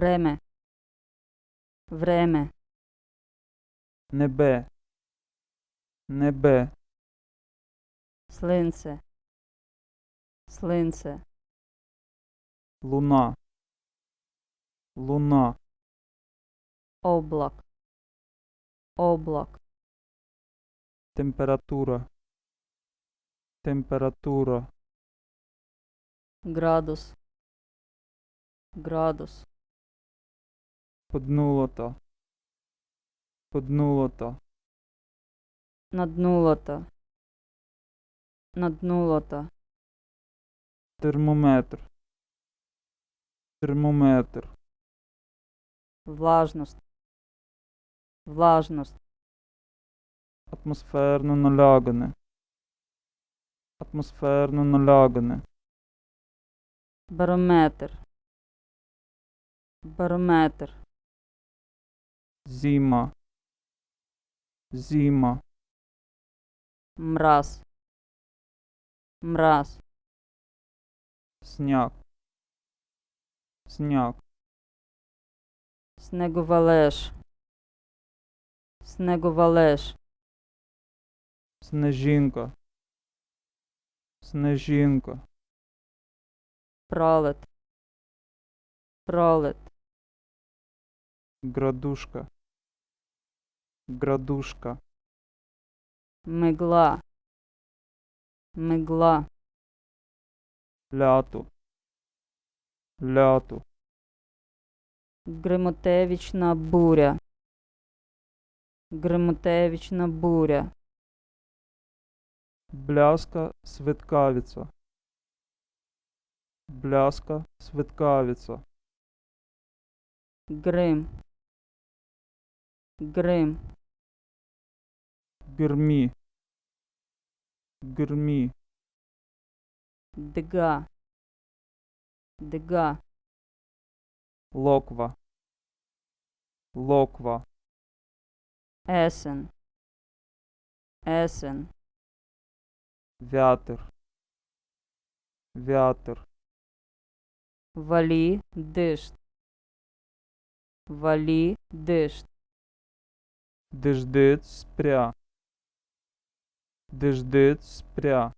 Време. Време. небе, небе, Слинце. Слинце. луна, луна, Облак. Облак. температура, температура, Градус. Градус. Поднулота, поднулота, Наднулота. Наднулота. термометр, термометр, Влажність. Влажність. атмосферно налягане, атмосферно налягане, Барометр. Барометр. Зима, зима, Мраз. Мраз. сняг, сняг, Снеговалеж. Снеговалеж. снежинка, снежинка, Пролет. Пролет. градушка, градушка, Мигла. Мигла. лято, лято, Гримотевична буря. Гримотевична буря. бляска, светкавица, бляска, светкавица, Грим. Грим. Герми, герми, Дга. Дга. локва, локва, Есен. Есен. вятер, вятер, Валі дишт. Валі дишт. дождець спря, дождець спря,